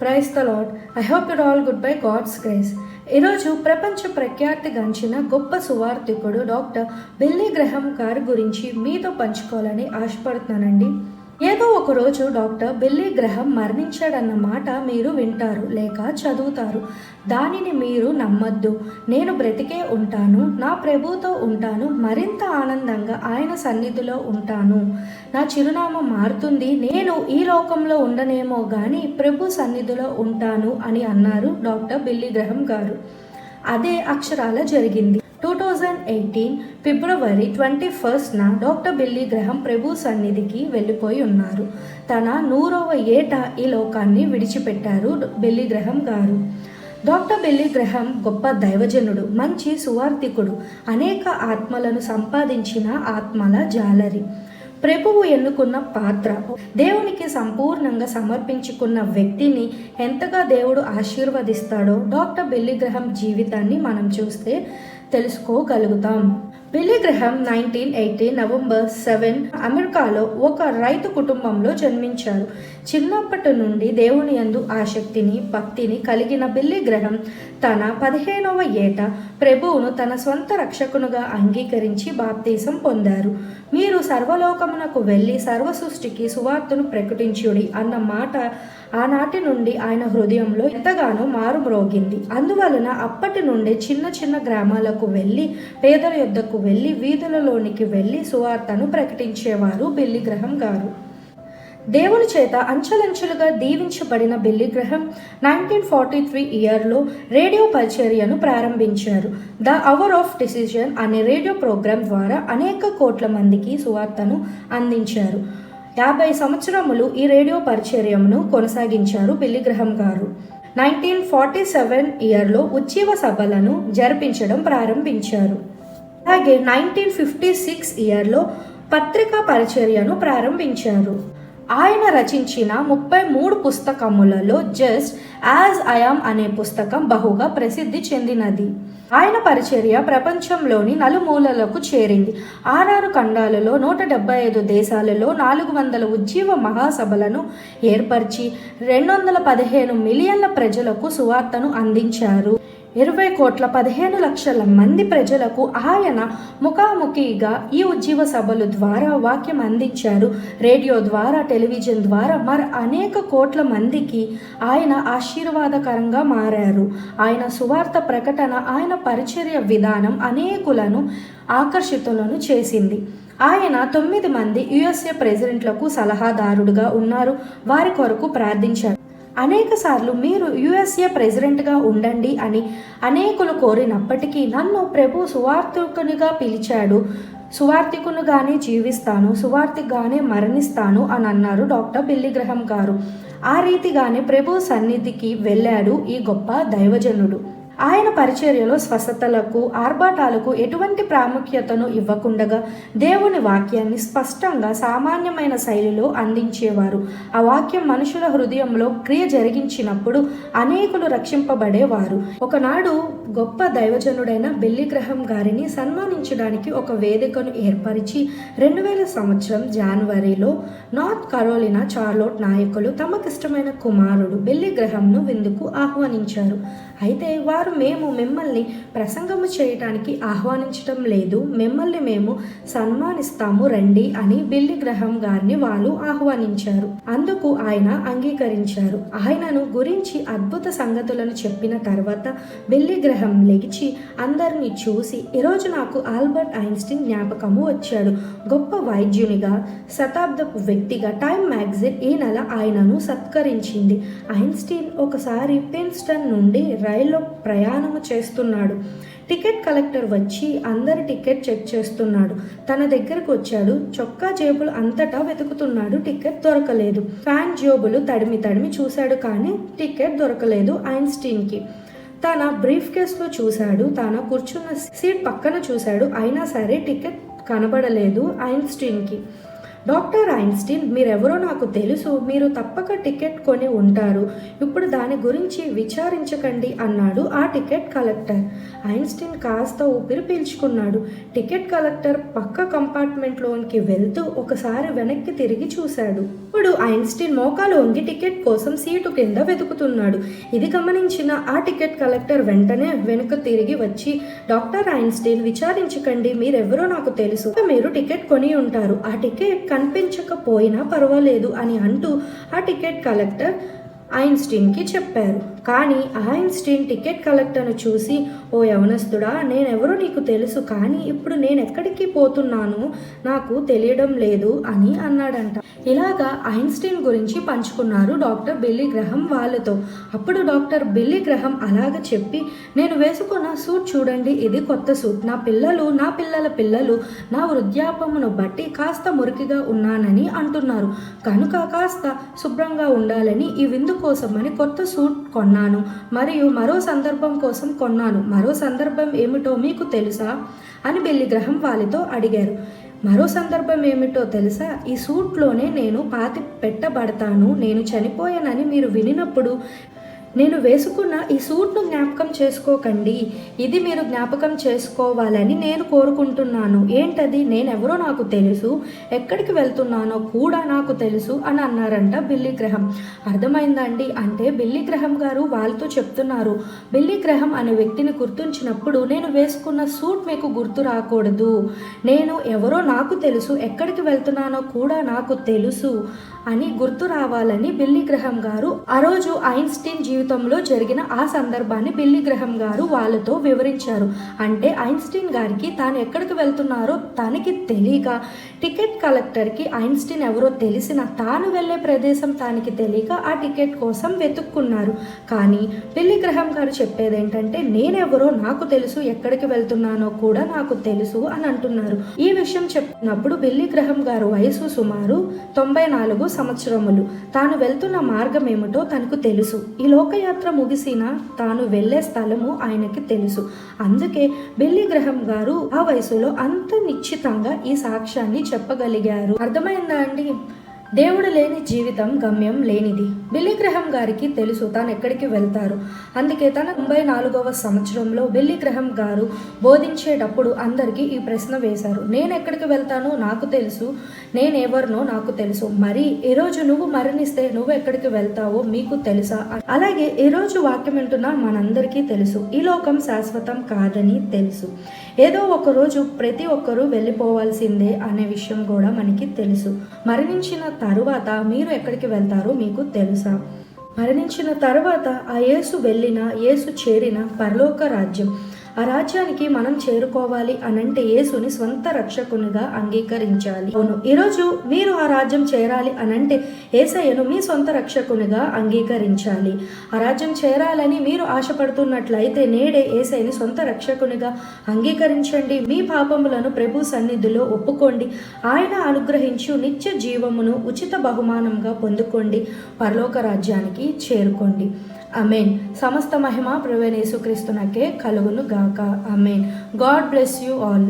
Praise the Lord I hope it all good by God's grace ఈరోజు ప్రపంచ ప్రఖ్యాతి గంచిన గొప్ప సువార్థికుడు డాక్టర్ బిల్లీ గ్రహం గారి గురించి మీతో పంచుకోవాలని ఆశపడుతున్నానండి. ఏదో ఒకరోజు డాక్టర్ బిల్లీ గ్రహం మరణించాడన్న మాట మీరు వింటారు లేక చదువుతారు. దానిని మీరు నమ్మద్దు. నేను బ్రతికే ఉంటాను నా ప్రభుతో ఉంటాను మరింత ఆనందంగా ఆయన సన్నిధిలో ఉంటాను. నా చిరునామా మారుతుంది నేను ఈ లోకంలో ఉండనేమో కానీ ప్రభు సన్నిధిలో ఉంటాను అని అన్నారు డాక్టర్ బిల్లీ గ్రహం గారు. అదే అక్షరాల జరిగింది. Two thousand eighteen February twenty ఫస్ట్న doctor Billy Graham ప్రభు సన్నిధికి వెళ్ళిపోయి ఉన్నారు. తన నూరవ ఏట ఈ లోకాన్ని విడిచిపెట్టారు బిల్లీ గ్రహం గారు. డాక్టర్ బిల్లీ గ్రహం గొప్ప దైవజనుడు మంచి సువార్థికుడు అనేక ఆత్మలను సంపాదించిన ఆత్మల జాలరి. ప్రభువు ఎన్నుకున్న పాత్ర. దేవునికి సంపూర్ణంగా సమర్పించుకున్న వ్యక్తిని ఎంతగా దేవుడు ఆశీర్వదిస్తాడో డాక్టర్ బిల్లిగ్రహం జీవితాన్ని మనం చూస్తే తెలుసుకోగలుగుతాం. Billy Graham nineteen eighty November seven అమెరికాలో ఒక రైతు కుటుంబంలో జన్మించారు. చిన్నప్పటి నుండి దేవుని యందు ఆసక్తిని భక్తిని కలిగిన బిల్లి గ్రహం తన పదిహేనవ ఏట ప్రభువును తన స్వంత రక్షకునుగా అంగీకరించి బాప్తీసం పొందారు. మీరు సర్వలోకమునకు వెళ్ళి సర్వ సృష్టికి సువార్తను ప్రకటించుడి అన్న మాట ఆనాటి నుండి ఆయన హృదయంలో ఎంతగానో మారుమ్రోగింది అందువలన అప్పటి నుండి చిన్న చిన్న గ్రామాలకు వెళ్ళి పేదల యొద్దకు వెళ్ళి వీధులలోనికి వెళ్ళి సువార్తను ప్రకటించేవారు బిల్లి గ్రహం గారు. దేవుని చేత అంచెలంచెలుగా దీవించబడిన Billy Graham nineteen forty three ఇయర్లో రేడియో పరిచర్యను ప్రారంభించారు ద అవర్ ఆఫ్ డిసిజన్ అనే రేడియో ప్రోగ్రాం ద్వారా అనేక కోట్ల మందికి సువార్తను అందించారు. యాభై సంవత్సరములు ఈ రేడియో పరిచర్యను కొనసాగించారు బిల్లి గ్రహం గారు. నైన్టీన్ ఫార్టీ సెవెన్ ఇయర్లో ఉజ్జీవ సభలను జరిపించడం ప్రారంభించారు. అలాగే నైన్టీన్ ఫిఫ్టీ సిక్స్ ఇయర్లో పత్రికా పరిచర్యను ప్రారంభించారు. ఆయన రచించిన ముప్పై మూడు పుస్తకములలో జస్ట్ యాజ్ ఐఆమ్ అనే పుస్తకం బహుగా ప్రసిద్ధి చెందినది. ఆయన పరిచర్య ప్రపంచంలోని నలుమూలలకు చేరింది. ఆరారు ఖండాలలో నూట డెబ్బై ఐదు దేశాలలో నాలుగు వందల ఉజ్జీవ మహాసభలను ఏర్పరిచి రెండు వందల పదిహేను మిలియన్ల ప్రజలకు సువార్తను అందించారు. ఇరవై కోట్ల పదిహేను లక్షల మంది ప్రజలకు ఆయన ముఖాముఖిగా ఈ ఉజ్జీవ సభలు ద్వారా వాక్యం అందించారు. రేడియో ద్వారా టెలివిజన్ ద్వారా మరి అనేక కోట్ల మందికి ఆయన ఆశీర్వాదకరంగా మారారు. ఆయన సువార్త ప్రకటన ఆయన పరిచర్య విధానం అనేకులను ఆకర్షితులను చేసింది. ఆయన తొమ్మిది మంది యుఎస్ఏ ప్రెసిడెంట్లకు సలహాదారుడుగా ఉన్నారు. వారి కొరకు ప్రార్థించారు. అనేక సార్లు మీరు యుఎస్ఏ ప్రెసిడెంట్గా ఉండండి అని అనేకులు కోరినప్పటికీ నన్ను ప్రభు సువార్థికునిగా పిలిచాడు. సువార్థికునిగానే జీవిస్తాను సువార్థిగానే మరణిస్తాను అని అన్నారు డాక్టర్ బిల్లి గ్రహం గారు. ఆ రీతిగానే ప్రభు సన్నిధికి వెళ్ళాడు ఈ గొప్ప దైవజనుడు. ఆయన పరిచర్యలో స్వస్థతలకు ఆర్భాటాలకు ఎటువంటి ప్రాముఖ్యతను ఇవ్వకుండగా దేవుని వాక్యాన్ని స్పష్టంగా సామాన్యమైన శైలిలో అందించేవారు. ఆ వాక్యం మనుషుల హృదయంలో క్రియ జరిగించినప్పుడు అనేకులు రక్షింపబడేవారు. ఒకనాడు గొప్ప దైవజనుడైన బెల్లిగ్రహం గారిని సన్మానించడానికి ఒక వేదికను ఏర్పరిచి రెండు వేల సంవత్సరం జనవరిలో నార్త్ కరోలినా చార్లోట్ నాయకులు తమకిష్టమైన కుమారుడు బెల్లిగ్రహంను విందుకు ఆహ్వానించారు. అయితే వారు మేము మిమ్మల్ని ప్రసంగము చేయటానికి ఆహ్వానించటం లేదు. మిమ్మల్ని మేము సన్మానిస్తాము రండి అని బిల్లి గ్రహం గారిని వాళ్ళు ఆహ్వానించారు. అందుకు ఆయన అంగీకరించారు. ఆయనను గురించి అద్భుత సంగతులను చెప్పిన తర్వాత బిల్లి గ్రహం లెగిచి అందరినీ చూసి ఈరోజు నాకు ఆల్బర్ట్ ఐన్స్టీన్ జ్ఞాపకము వచ్చాడు. గొప్ప వైద్యునిగా శతాబ్దపు వ్యక్తిగా టైమ్ మ్యాగజైన్ ఈ నెల ఆయనను సత్కరించింది. ఐన్స్టీన్ ఒకసారి పెన్స్టన్ నుండి రైల్లో ప్రయాణము చేస్తున్నాడు. టికెట్ కలెక్టర్ వచ్చి అందరి టికెట్ చెక్ చేస్తున్నాడు. తన దగ్గరకు వచ్చాడు. చొక్కా జేబులు అంతటా వెతుకుతున్నాడు. టికెట్ దొరకలేదు. ఫ్యాన్ జేబులు తడిమి తడిమి చూశాడు కానీ టికెట్ దొరకలేదు ఐన్స్టీన్కి. తన బ్రీఫ్ కేస్లో చూశాడు. తన కూర్చున్న సీట్ పక్కన చూశాడు. అయినా సరే టికెట్ కనబడలేదు ఐన్స్టీన్కి. డాక్టర్ ఐన్స్టీన్ మీరెవరో నాకు తెలుసు మీరు తప్పక టికెట్ కొని ఉంటారు ఇప్పుడు దాని గురించి విచారించకండి అన్నాడు ఆ టికెట్ కలెక్టర్. ఐన్స్టీన్ కాస్త ఊపిరి పీల్చుకున్నాడు. టికెట్ కలెక్టర్ పక్క కంపార్ట్మెంట్లోనికి వెళ్తూ ఒకసారి వెనక్కి తిరిగి చూశాడు. ఇప్పుడు ఐన్స్టీన్ మోకాలు వంగి టికెట్ కోసం సీటు కింద వెతుకుతున్నాడు. ఇది గమనించిన ఆ టికెట్ కలెక్టర్ వెంటనే వెనుక తిరిగి వచ్చి డాక్టర్ ఐన్స్టీన్ విచారించకండి మీరెవరో నాకు తెలుసు మీరు టికెట్ కొని ఉంటారు ఆ టికెట్ కనిపించకపోయినా పర్వాలేదు అని అంటూ ఆ టికెట్ కలెక్టర్ ఐన్స్టీన్కి చెప్పారు. కానీ ఐన్స్టీన్ టికెట్ కలెక్టర్ను చూసి ఓ యవనస్తుడా నేనెవరో నీకు తెలుసు కానీ ఇప్పుడు నేను ఎక్కడికి పోతున్నాను? నాకు తెలియడం లేదు అని అన్నాడంట. ఇలాగా ఐన్స్టీన్ గురించి పంచుకున్నారు డాక్టర్ బిల్లీ గ్రహం వాళ్ళతో. అప్పుడు డాక్టర్ బిల్లీ గ్రహం అలాగ చెప్పి నేను వేసుకున్న సూట్ చూడండి ఇది కొత్త సూట్. నా పిల్లలు నా పిల్లల పిల్లలు నా వృద్ధాపమును బట్టి కాస్త మురికిగా ఉన్నానని అంటున్నారు. కనుక కాస్త శుభ్రంగా ఉండాలని ఈ విందు కోసమని కొత్త సూట్ కొన్నాను మరియు మరో సందర్భం కోసం కొన్నాను. మరో సందర్భం ఏమిటో మీకు తెలుసా? అని బెల్లి గ్రహం వాళ్ళతో అడిగారు. మరో సందర్భం ఏమిటో తెలుసా? ఈ సూట్లోనే నేను పాతి పెట్టబడతాను నేను చనిపోయానని మీరు వినినప్పుడు నేను వేసుకున్న ఈ సూట్ను జ్ఞాపకం చేసుకోకండి. ఇది మీరు జ్ఞాపకం చేసుకోవాలని నేను కోరుకుంటున్నాను. ఏంటది? నేనెవరో నాకు తెలుసు. ఎక్కడికి వెళ్తున్నానో కూడా నాకు తెలుసు అని అన్నారంట బిల్లీ గ్రహం అర్థమైందండి? అంటే బిల్లీ గ్రహం గారు వాళ్ళతో చెప్తున్నారు. బిల్లీ గ్రహం అనే వ్యక్తిని గుర్తుంచినప్పుడు నేను వేసుకున్న సూట్ మీకు గుర్తు రాకూడదు. నేను ఎవరో నాకు తెలుసు. ఎక్కడికి వెళ్తున్నానో కూడా నాకు తెలుసు అని గుర్తు రావాలని బిల్లీ గ్రహం గారు ఆ రోజు ఐన్స్టీన్ జీవితంలో జరిగిన ఆ సందర్భాన్ని బిల్లీ గ్రహం గారు వాళ్ళతో వివరించారు. అంటే ఐన్స్టీన్ గారికి తాను ఎక్కడికి వెళ్తున్నారో తనకి తెలియక టికెట్ కలెక్టర్కి ఐన్స్టీన్ ఎవరో తెలిసిన తాను వెళ్ళే ప్రదేశం తనకి తెలియక ఆ టికెట్ కోసం వెతుక్కున్నారు. కానీ బిల్లీ గ్రహం గారు చెప్పేది ఏంటంటే నేనెవరో నాకు తెలుసు ఎక్కడికి వెళ్తున్నానో కూడా నాకు తెలుసు అని అంటున్నారు. ఈ విషయం చెప్పినప్పుడు బిల్లీ గ్రహం గారు వయసు సుమారు తొంభై నాలుగు సంవత్సరములు. తాను వెళ్తున్న మార్గం ఏమిటో తనకు తెలుసు. ఈ పాదయాత్ర ముగిసిన తాను వెళ్ళే స్థలము ఆయనకి తెలుసు. అందుకే బెల్లి గ్రహం గారు ఆ వయసులో అంత నిశ్చితంగా ఈ సాక్ష్యాన్ని చెప్పగలిగారు. అర్థమైందా అండి? దేవుడు లేని జీవితం గమ్యం లేనిది. బిల్లీ గ్రహం గారికి తెలుసు. తాను ఎక్కడికి వెళ్తారు? అందుకే తన తొంభై నాలుగవ సంవత్సరంలో బిల్లీ గ్రహం గారు బోధించేటప్పుడు అందరికీ ఈ ప్రశ్న వేశారు. నేను ఎక్కడికి వెళ్తానో నాకు తెలుసు. నేను ఎవరినో నాకు తెలుసు. మరి ఈరోజు నువ్వు మరణిస్తే నువ్వు ఎక్కడికి వెళ్తావో మీకు తెలుసా అలాగే ఈరోజు వాక్యం వింటున్న మనందరికీ తెలుసు. ఈ లోకం శాశ్వతం కాదని తెలుసు. ఏదో ఒక రోజు ప్రతి ఒక్కరూ వెళ్ళిపోవాల్సిందే అనే విషయం కూడా మనకి తెలుసు. మరణించిన తరువాత మీరు ఎక్కడికి వెళ్తారో మీకు తెలుసు. మరణించిన తర్వాత ఆ యేసు వెళ్ళిన యేసు చేరిన పరలోక రాజ్యం ఆ రాజ్యానికి మనం చేరుకోవాలి అనంటే యేసుని స్వంత రక్షకునిగా అంగీకరించాలి. అవును ఈరోజు మీరు ఆ రాజ్యం చేరాలి అనంటే ఏసయ్యను మీ సొంత రక్షకునిగా అంగీకరించాలి. ఆ రాజ్యం చేరాలని మీరు ఆశపడుతున్నట్లయితే నేడే ఏసైని సొంత రక్షకునిగా అంగీకరించండి. మీ పాపములను ప్రభు సన్నిధిలో ఒప్పుకోండి. ఆయన అనుగ్రహించు నిత్య జీవమును ఉచిత బహుమానంగా పొందుకోండి. పరలోక రాజ్యానికి చేరుకోండి. అమేన్ సమస్త మహిమ ప్రవేణేశుక్రీస్తునకే కలుగును గాక. Amen God bless you all.